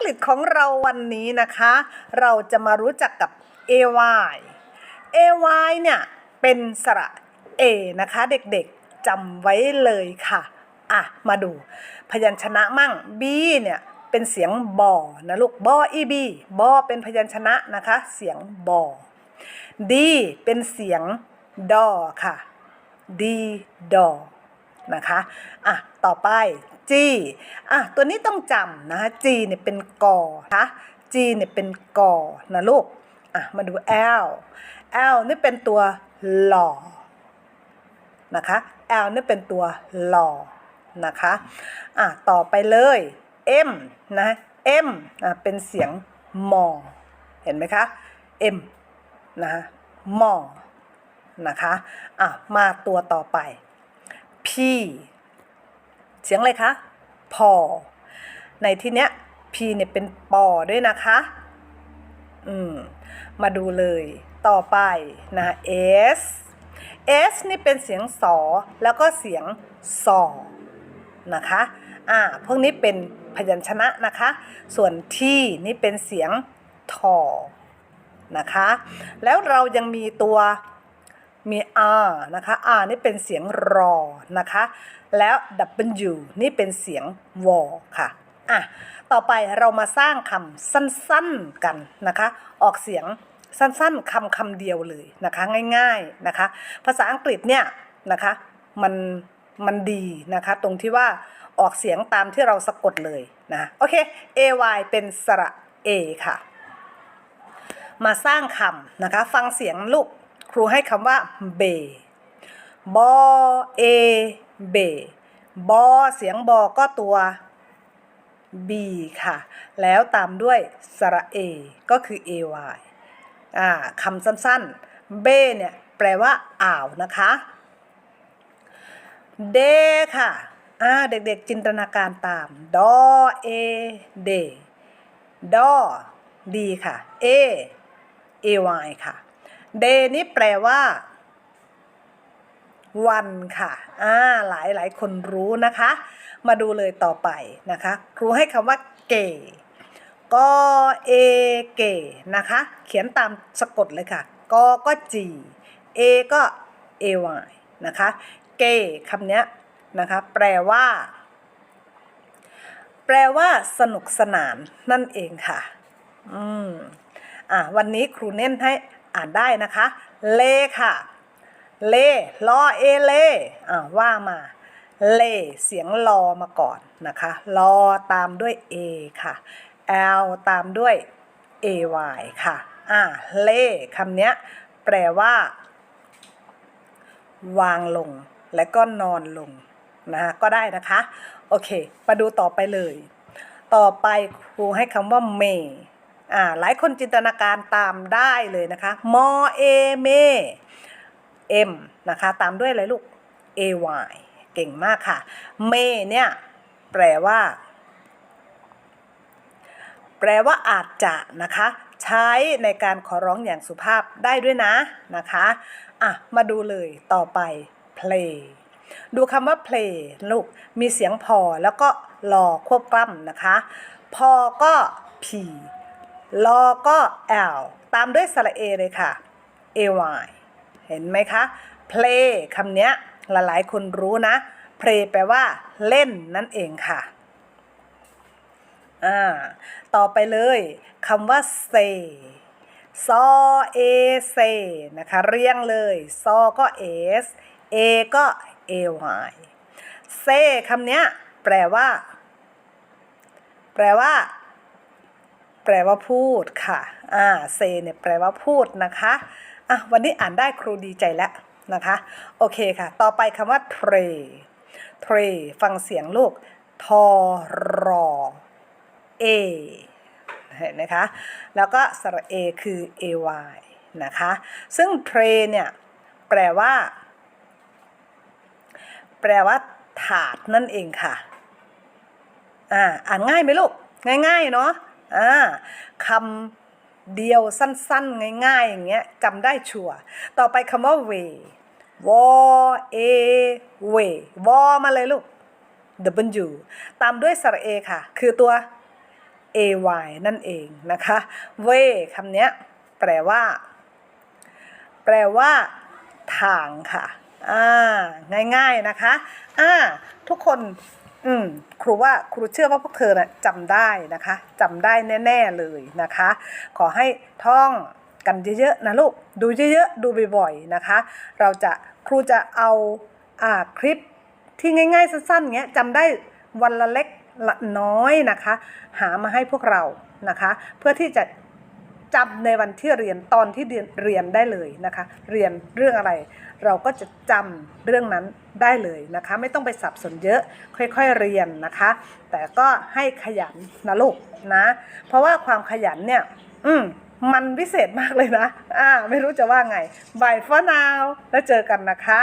กฤษของเราวันนี้นะคะ เราจะมารู้จักกับ ay ay เนี่ยเป็นสระ a นะคะเด็กๆจำไว้เลยค่ะ อะ มาดู พยัญชนะมั่ง b เนี่ยเป็นเสียงบอนะลูกบออีบีบอเป็นพยัญชนะนะคะ เสียงบอ d เป็นเสียงดอค่ะ d ดอนะคะ อะ ต่อไป G อะตัวนี้ต้องจำนะคะ G เนี่ยเป็นกอนะคะ G เนี่ยเป็นกอนะลูกอะมาดู L L นี่เป็นตัวหล่อนะคะ L นี่เป็นตัวหล่อนะคะอะต่อไปเลย M นะ M อะเป็นเสียงมอเห็นไหมคะ M นะคะมอนะคะอะมาตัวต่อไป P เสียงอะไรคะพอ ในที่เนี้ย P เนี่ยเป็นปอด้วยนะคะ อืม มาดูเลย ต่อไปนะ S S นี่เป็นเสียงสอ แล้วก็เสียงสอ นะคะ อ่า พวกนี้เป็นพยัญชนะนะคะ ส่วนที่นี่เป็นเสียงทอ นะคะ แล้วเรายังมีตัว มี R นะคะ R นี่เป็นเสียงรอนะคะ แล้ว W นี่เป็นเสียงวอค่ะอะ ต่อไปเรามาสร้างคำสั้นๆกันนะคะ ออกเสียงสั้นๆคำคำเดียวเลยนะคะ ง่ายๆนะคะ ภาษาอังกฤษเนี่ยนะคะมันมันดีนะคะ ตรงที่ว่าออกเสียงตามที่เราสะกดเลยนะโอเค AY เป็นสระ A ค่ะ มาสร้างคำนะคะ ฟังเสียงลูก รูให้คำว่าเบบอเอเบบอเสียงบอก็ตัว b ค่ะ แล้วตามด้วยสระ a ก็คือ ay อ่าคำสั้นๆ เบเนี่ย แปลว่า อ่าวนะคะเดค่ะอ่าเด็กๆจินตนาการตาม ดอเอเดดอดีค่ะ เอ ay ค่ะ เดนี่แปลว่า วันค่ะ อ่า หลายหลายคนรู้นะคะ มาดูเลยต่อไปนะคะ ครูให้คำว่า เก๋กอเอเก๋นะคะ เขียนตามสะกดเลยค่ะ กอก็จีเอก็เอวายนะคะ เก๋คำนี้นะคะ แปลว่า แปลว่า สนุกสนานนั่นเองค่ะ อืมอะวันนี้ครูเน้นให้ อ่านได้นะคะ เลค่ะ เลลอเอเลอ่าว่ามาเลเสียงลอมาก่อนนะคะลอตามด้วย A ค่ะ L ตามด้วย AY ค่ะ อ่าเลคำนี้แปลว่า วางลงและก็นอนลงนะคะก็ได้นะคะ โอเค มาดูต่อไปเลย ต่อไปครูให้คำว่าเม อ่าหลายคนจินตนาการตามได้เลยนะคะมอเอเม M นะคะตามด้วยอะไรลูก AY เก่งมากค่ะ เมเนี่ยแปลว่า แปลว่าอาจจะนะคะ ใช้ในการขอร้องอย่างสุภาพได้ด้วยนะนะคะอะมาดูเลยต่อไป play ดูคำว่า play ลูกมีเสียงพอแล้วก็รอควบกล้ำนะคะ พอก็ p รอก็ l ตามด้วยสระ a เลยค่ะ ay เห็นไหมคะ play คำนี้ยหลายๆ คนรู้นะ play แปลว่าเล่นนั่นเองค่ะ อ่า ต่อไปเลยคำว่า say ซอ a say นะคะ เรียงเลยซอก็ s a ก็ ay say คำนี้แปลว่า แปลว่า แปลว่าพูดค่ะอ่า say เนี่ยแปลว่าพูดนะคะอะวันนี้อ่านได้ครูดีใจแล้วนะคะ โอเคค่ะ ต่อไปคำว่า tray tray ฟังเสียงลูกทอรอ a เห็นไหมคะ แล้วก็สระ a คือ ay นะคะ ซึ่ง tray เนี่ยแปลว่า แปลว่า ถาดนั่นเองค่ะ อ่า อ่านง่ายไหมลูก ง่ายๆ เนาะ อ่าคำเดียวสั้นๆ ง่ายๆ อย่างเงี้ยจำได้ชัวร์ต่อไปคำว่า way วอ a way วอมาเลยลูก W ตามด้วยสระ A ค่ะ คือตัว ay นั่นเองนะคะ way คำเนี้ยแปลว่า แปลว่า ทางค่ะ อ่า ง่ายๆนะคะ อ่า ทุกคน อืมครูว่าครูเชื่อว่าพวกเธอนะ่ะจำได้นะคะจำได้แน่ ๆเลยนะคะ ขอให้ท่องกันเยอะๆนะลูกดูเยอะๆดูบ่อยๆนะคะ เราจะครูจะเอาอ่าคลิปที่ง่ายๆสั้นๆเงี้ยจำได้วันละเล็กละน้อยนะคะ หามาให้พวกเรานะคะ เพื่อที่จะ จำในวันที่เรียนตอนที่เรียนเรียนได้เลยนะคะ เรียนเรื่องอะไร เราก็จะจำเรื่องนั้นได้เลยนะคะ ไม่ต้องไปสับสนเยอะค่อยๆเรียนนะคะ แต่ก็ให้ขยันนะลูกนะ เพราะว่าความขยันเนี่ย อืมมันวิเศษมากเลยนะ อ่า ไม่รู้จะว่าไงบายฟ้านาว แล้วเจอกันนะคะ